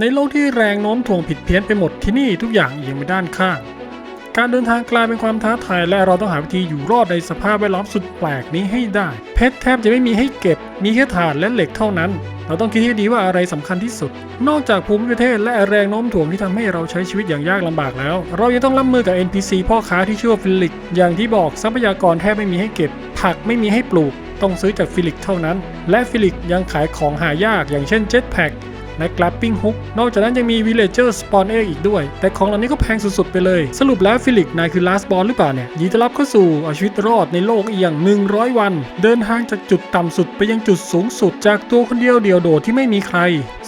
ในโลกที่แรงโน้มถ่วงผิดเพี้ยนไปหมดที่นี่ทุกอย่างเอียงไปด้านข้าง การเดินทางกลายเป็นความท้าทายและเราต้องหาวิธีอยู่รอดในสภาพแวดล้อมสุดแปลกนี้ให้ได้ เพชรแทบจะไม่มีให้เก็บ มีแค่ถ่านและเหล็กเท่านั้น เราต้องคิดให้ดีว่าอะไรสำคัญที่สุด นอกจากภูมิประเทศและแรงโน้มถ่วงที่ทำให้เราใช้ชีวิตอย่างยากลำบากแล้ว เรายังต้องรับมือกับ NPC พ่อค้าที่ชื่อว่าฟิลิก อย่างที่บอกทรัพยากรแทบไม่มีให้เก็บ ผักไม่มีให้ปลูก ต้องซื้อจากฟิลิกเท่านั้น และฟิลิกยังขายของหายากอย่างเช่นเจ็ตแพ็ก และ Grappling Hook นอกจากนั้นยังมี Villager Spawn Egg อีกด้วย แต่ของเหล่านี้ก็แพงสุดๆไปเลย สรุปแล้วฟิลิกนายคือ Last Boss หรือเปล่าเนี่ยยินดีต้อนรับเข้าสู่เอาชีวิตรอดในโลกเอียง100 วัน เดินทางจากจุดต่ำสุดไปยังจุดสูงสุด จากตัวคนเดียวเดียวโดดที่ไม่มีใคร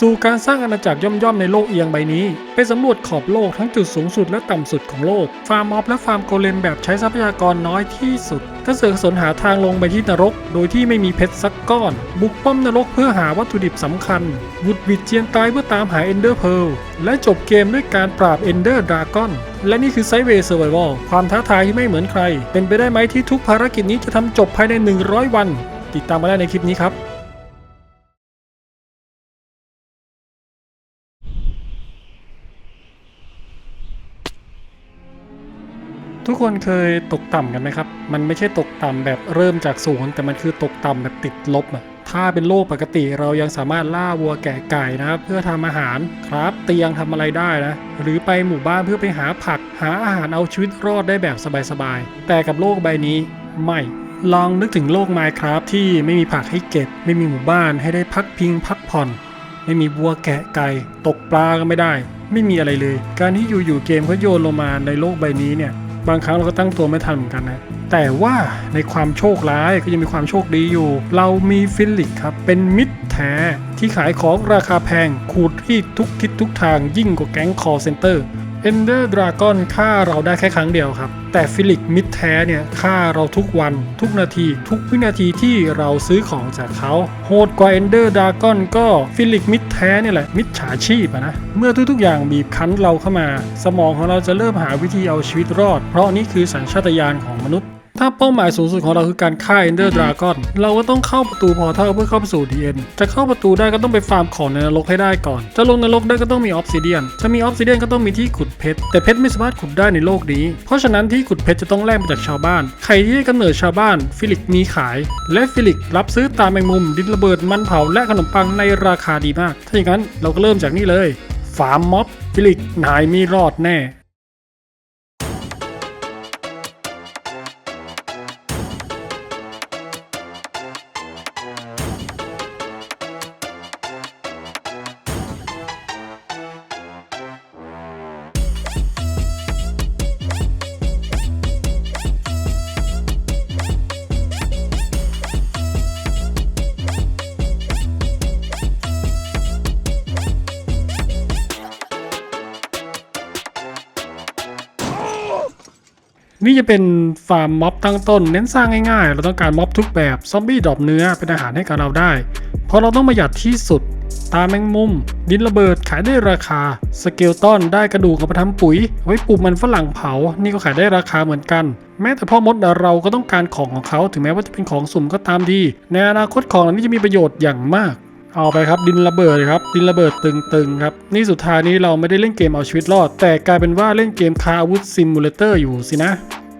สู่การสร้างอาณาจักรย่อมๆในโลกเอียงใบนี้ ไปสำรวจขอบโลกทั้งจุดสูงสุดและต่ำสุดของโลก ฟาร์มมอบและฟาร์มโกเลมแบบใช้ทรัพยากรน้อยที่สุดก็เสือกสนหาทางลงไปที่นรก โดยที่ไม่มีเพชรสักก้อน บุกป้อมนรกเพื่อหาวัตถุดิบสำคัญวุดวิดเจยนตายเพื่อตามหาเอนเดอร์เพลและจบเกมด้วยการปราบเอนเดอร์ดราก้อนและนี่คือไซเวย์เซอร์ไววลความท้าทายที่ไม่เหมือนใคร เป็นไปได้ไหมที่ทุกภารกิจนี้จะทำจบภายใน 100 วัน ติดตามมาได้ในคลิปนี้ครับทุกคนเคยตกต่ำกันไหมครับ มันไม่ใช่ตกต่ำแบบเริ่มจากศูนย์แต่มันคือตกต่ำแบบติดลบอะ ถ้าเป็นโลกปกติเรายังสามารถล่าวัวแกะไก่นะครับ เพื่อทำอาหารครับเตียงทำอะไรได้นะ หรือไปหมู่บ้านเพื่อไปหาผัก หาอาหารเอาชีวิตรอดได้แบบสบายๆ แต่กับโลกใบนี้ไม่ลองนึกถึงโลก Minecraft ที่ไม่มีผักให้เก็บ ไม่มีหมู่บ้านให้ได้พักพิงพักผ่อน ไม่มีวัวแกะไก่ ตกปลาก็ไม่ได้ ไม่มีอะไรเลย การที่อยู่ๆเกมเขาโยนลงมาในโลกใบนี้เนี่ย บางครั้งเราก็ตั้งตัวไม่ทันเหมือนกันนะแต่ว่าในความโชคร้ายก็ยังมีความโชคดีอยู่ เรามีฟิลิกครับ เป็นมิตรแท้ที่ขายของราคาแพงขูดที่ทุกทิศทุกทางยิ่งกว่าแก๊งคอเซ็นเตอร์ เอนเดอร์ดราก้อนฆ่าเราได้แค่ครั้งเดียวครับ แต่ฟิลิกมิดแท้เนี่ยฆ่าเราทุกวัน ทุกนาที ทุกวินาทีที่เราซื้อของจากเขาโหดกว่าเอนเดอร์ดราก็ฟิลิกมิดแท้เนี่ยแหละมิดฉาชีพะนะเมื่อทุกๆอย่างบีบคั้นเราเข้ามา สมองของเราจะเริ่มหาวิธีเอาชีวิตรอด เพราะนี่คือสัญชาตญาณของมนุษย์ ถ้าเป้าหมายสูงสุดของเราคือการฆ่า Ender Dragon เราก็ต้องเข้าประตูพอเท่าเพื่อเข้าไปสู่ DN จะเข้าประตูได้ก็ต้องไปฟาร์มของในนรกให้ได้ก่อน จะลงนรกได้ก็ต้องมีออฟซิเดียนจะมีออฟซิเดียนก็ต้องมีที่ขุดเพชรแต่เพชรไม่สามารถขุดได้ในโลกนี้ เพราะฉะนั้นที่ขุดเพชรจะต้องแลกมาจากชาวบ้าน ใครที่ได้กำเนิดชาวบ้านฟิลิกมีขาย และฟิลิกรับซื้อตามแมงมุม ดินระเบิดมันเผาและขนมปังในราคาดีมาก ถ้าอย่างนั้นเราก็เริ่มจากนี่เลยฟาร์มม็อบฟิลิกนายมีรอดแน่ นี่จะเป็นฟาร์มม็อบตั้งต้น เน้นสร้างง่ายๆ เราต้องการม็อบทุกแบบ ซอมบี้ดรอปเนื้อเป็นอาหารให้กับเราได้ เพราะเราต้องประหยัดที่สุด ตาแมงมุม ดินระเบิดขายได้ราคา สเกลตันได้กระดูกเอาไปทำปุ๋ย ไว้ปลูกมันฝรั่งเผา นี่ก็ขายได้ราคาเหมือนกัน แม้แต่พ่อมดเราก็ต้องการของของเขา ถึงแม้ว่าจะเป็นของสุ่มก็ตามดี ในอนาคตของเหล่านี้จะมีประโยชน์อย่างมาก เอาไปครับดินระเบิดครับดินระเบิดตึงๆครับนี่สุดท้ายนี้เราไม่ได้เล่นเกมเอาชีวิตรอด แต่กลายเป็นว่าเล่นเกมคาอาวุธซิมูเลเตอร์อยู่สินะ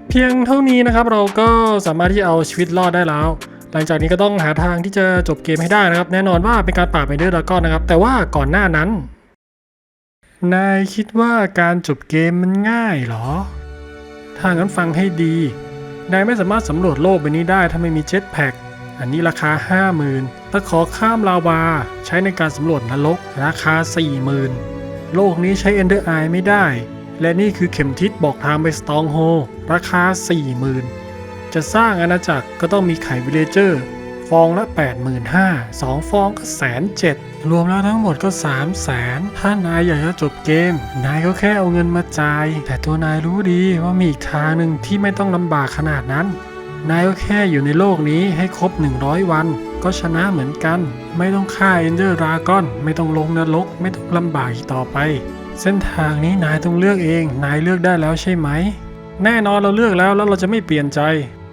เพียงเท่านี้นะครับเราก็สามารถที่เอาชีวิตรอดได้แล้ว หลังจากนี้ก็ต้องหาทางที่จะจบเกมให้ได้นะครับ แน่นอนว่าเป็นการปราบไมเดอร์ดาก้อนนะครับ แต่ว่าก่อนหน้านั้น นายคิดว่าการจบเกมมันง่ายเหรอถ้างั้นฟังให้ดีนายไม่สามารถสำรวจโลกใบนี้ได้ถ้าไม่มีเจ็ตแพ็ก อันนี้ราคา 50,000ตะขอข้ามลาวา ใช้ในการสำรวจนรกราคา 40,000 โลกนี้ใช้ Ender Eye ไม่ได้ และนี่คือเข็มทิศบอกทางไปสตองโฮราคา 40,000 จะสร้างอาณาจักรก็ต้องมีไข่วิเลเจอร์ฟองละ 85,000 2 ฟองก็แสนเจ็ดรวมแล้วทั้งหมดก็ 3 0 0แสนถ้านายอยากจะจบเกม นายก็แค่เอาเงินมาจ่าย แต่ตัวนายรู้ดีว่ามีอีกทางหนึ่งที่ไม่ต้องลำบากขนาดนั้น นายก็แค่อยู่ในโลกนี้ให้ครบ 100 วัน ก็ชนะเหมือนกัน ไม่ต้องฆ่าเอนเดอร์รากอน ไม่ต้องลงนรก ไม่ต้องลำบากอีกต่อไป เส้นทางนี้นายต้องเลือกเอง นายเลือกได้แล้วใช่ไหม แน่นอนเราเลือกแล้วแล้วเราจะไม่เปลี่ยนใจ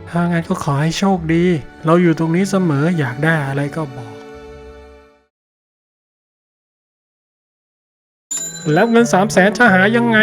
ถ้างั้นก็ขอให้โชคดี เราอยู่ตรงนี้เสมออยากได้อะไรก็บอก แล้วเงิน3 0 0แสนจะหายังไง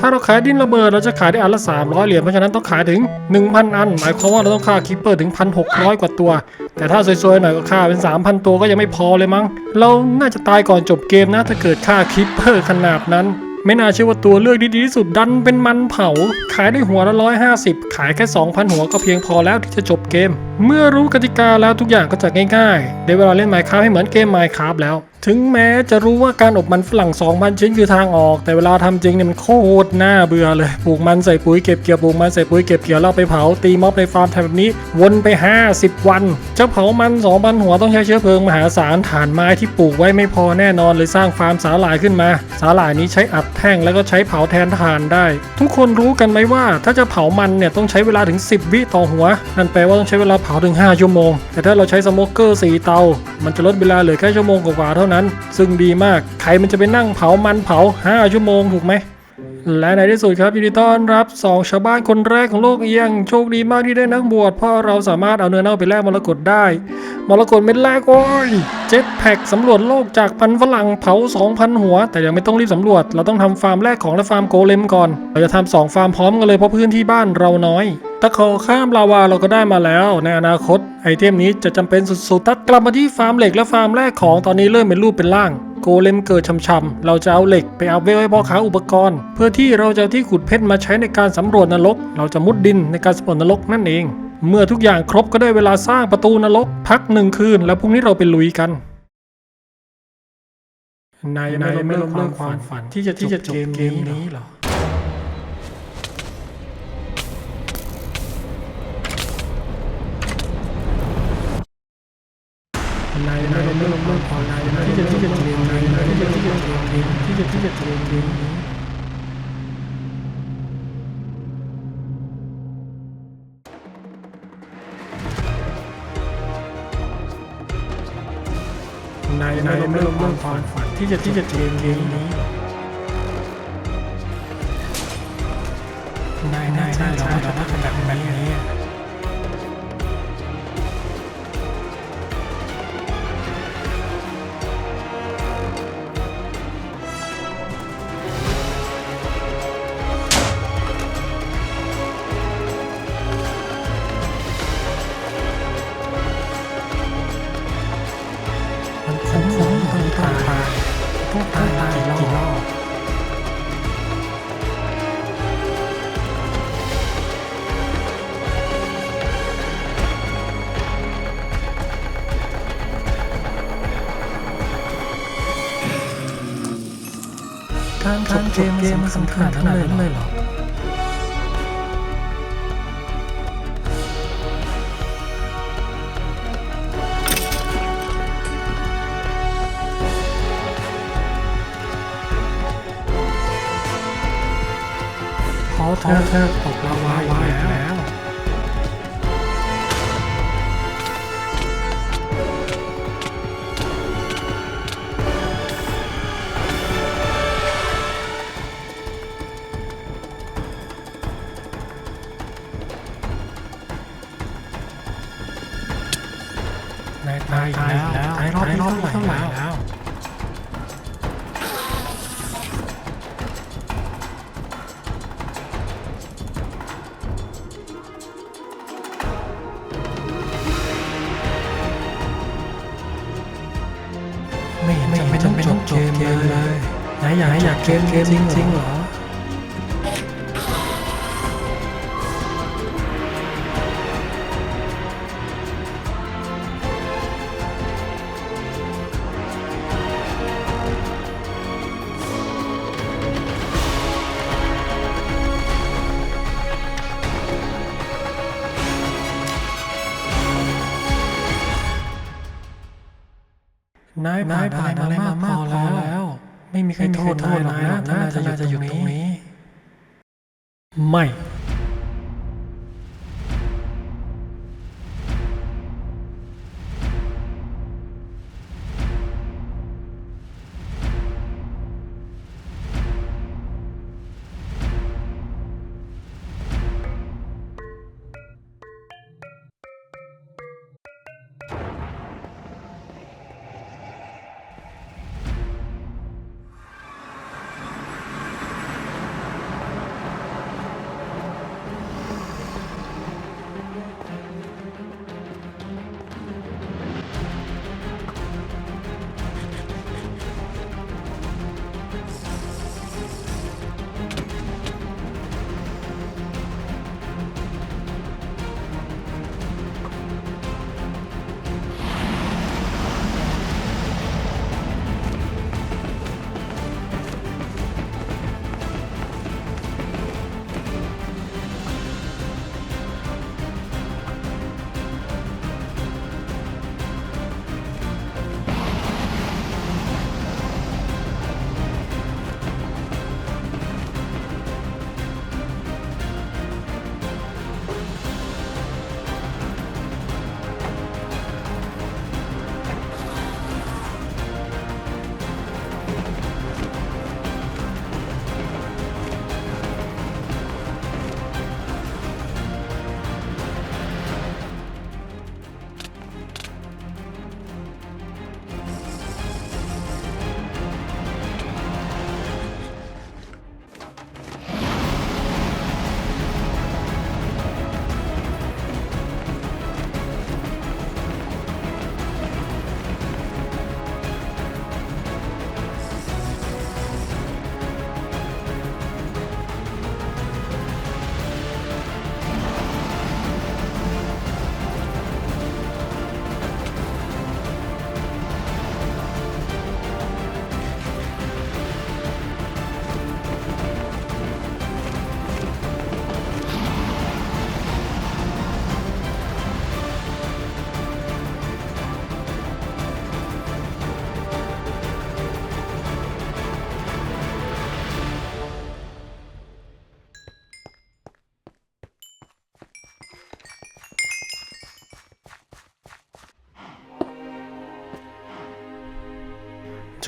ถ้าเราขายดินระเบิดเราจะขายได้อันละ 300 เหรียญ เพราะฉะนั้นต้องขายถึง 1,000 อัน หมายความว่าเราต้องฆ่าคิปเปอร์ถึง 1,600 กว่าตัว แต่ถ้าสวยๆหน่อยก็ฆ่าเป็น 3,000 ตัวก็ยังไม่พอเลยมั้ง เราน่าจะตายก่อนจบเกมนะ ถ้าเกิดฆ่าคิปเปอร์ขนาดนั้น ไม่น่าเชื่อว่าตัวเลือกที่ดีที่สุดดันเป็นมันเผา ขายได้หัวละ 150 ขายแค่ 2,000 หัวก็เพียงพอแล้วที่จะจบเกม เมื่อรู้กติกาแล้วทุกอย่างก็จะง่ายๆได้เวลาเล่น Minecraft ให้เหมือนเกม Minecraft แล้ว ถึงแม้จะรู้ว่าการอบมันฝรั่ง 2,000 ชิ้นคือทางออก แต่เวลาทำจริงเนี่ยมันโคตรน่าเบื่อเลยปลูกมันใส่ปุ๋ยเก็บเกี่ยวปลูกมันใส่ปุ๋ยเก็บเกี่ยวแล้วไปเผาตีม็อบในฟาร์มทำแบบนี้ วนไป 50 วันจะเผามัน 2,000 หัวต้องใช้เชื้อเพลิงมหาศาลฐานไม้ที่ปลูกไว้ไม่พอแน่นอนเลยสร้างฟาร์มสาหร่ายขึ้นมา สาหร่ายนี้ใช้อัดแท่งแล้วก็ใช้เผาแทนถ่านได้ ทุกคนรู้กันไหมว่า ถ้าจะเผามันเนี่ยต้องใช้เวลาถึง 10 วิต่อหัว นั่นแปลว่าต้องใช้เวลาเผาถึง5ชั่วโมงแต่ถ้าเราใช้สโมกเกอร์4เตา มันจะลดเวลาเหลือแค่ชั่วโมงกว่าเท่านั้น ซึ่งดีมาก ใครมันจะไปนั่งเผามันเผา 5 ชั่วโมงถูกไหม และในที่สุดครับยินดีต้อนรับสองชาวบ้านคนแรกของโลกเอียง โชคดีมากที่ได้นักบวชเพราะเราสามารถเอาเนื้อเน่าไปแลกมรกตได้มรกตเม็ดแรกโอ้ยเจ็ตแพ็กสำรวจโลกจากพันฝรั่งเผา 2,000 หัว แต่ยังไม่ต้องรีบสำรวจ เราต้องทำฟาร์มแรกของและฟาร์มโกเลมก่อนเราจะทำสองฟาร์มพร้อมกันเลยเพราะพื้นที่บ้านเราน้อย ตะขอข้ามลาวาเราก็ได้มาแล้ว ในอนาคตไอเทมนี้จะจำเป็นสุดๆ ตัดกลับมาที่ฟาร์มเหล็กและฟาร์มแรกของตอนนี้เริ่มเป็นรูปเป็นร่าง โกเลมเกิดช่ำๆเราจะเอาเหล็กไปอัพเวลให้พ่อค้าอุปกรณ์ เพื่อที่เราจะที่ขุดเพชรมาใช้ในการสำรวจนรก เราจะมุดดินในการสำรวจนรกนั่นเอง เมื่อทุกอย่างครบก็ได้เวลาสร้างประตูนรก พักหนึ่งคืน แล้วพรุ่งนี้เราไปลุยกันนายนายไม่ล้มเลิกความฝันที่จะที่จะจบเกมนี้เหรอ นายนายไม่ล้มเลิกความฝันที่จะที่จะเกมนายนที่จะที่จะเกมที่จะที่จะจบเกมนี้นายนายไม่ล้มเลิกความฝันที่จะที่จะเกมเกมนี้นายนายนาเราจะทำแบบแบบนี้ ต้องตายกี่รอบการการเกมสำคัญขนาดนั้นเลยเหรอ เธอเธอตกลาวาอีกแล้วนายตายตายแล้วตายรอบที่เท่าไหร่แล้ว เห็นจำเป็นต้องจบเกมเลยนายอยากอยากเกมเกมจริงๆเหรอ นายผ่านผ่านอะไรมามากพอแล้ว ไม่มีใครโทษนายหรอกนะถ้านายจะอยู่ตรงนี้ ไม่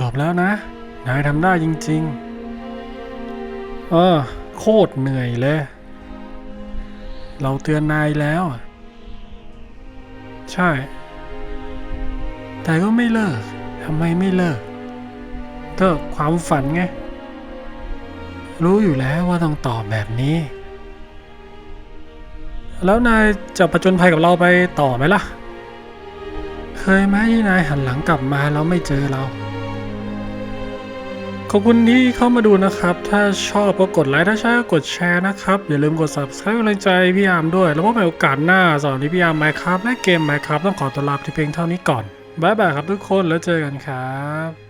จบแล้วนะ นายทำได้จริง ๆ เออ โคตรเหนื่อยเลย เราเตือนนายแล้ว ใช่ แต่ก็ไม่เลิกทำไมไม่เลิก ก็ความฝันไง รู้อยู่แล้วว่าต้องตอบแบบนี้ แล้วนายจะประจนภัยกับเราไปต่อไหมล่ะ เคยไหมที่นายหันหลังกลับมาแล้วไม่เจอเรา ขอบคุณที่เข้ามาดูนะครับ ถ้าชอบก็กดไลค์ถ้าใช่ก็กดแชร์นะครับ อย่าลืมกด subscribe กำลังใจพี่ยามด้วย แล้วพบกันโอกาสหน้าสอนที่พี่ยามไมค์ครับและเกมไมครับต้องขอตัวลาไปเพียงเท่านี้ก่อนบ๊ายบายครับทุกคนแล้วเจอกันครับ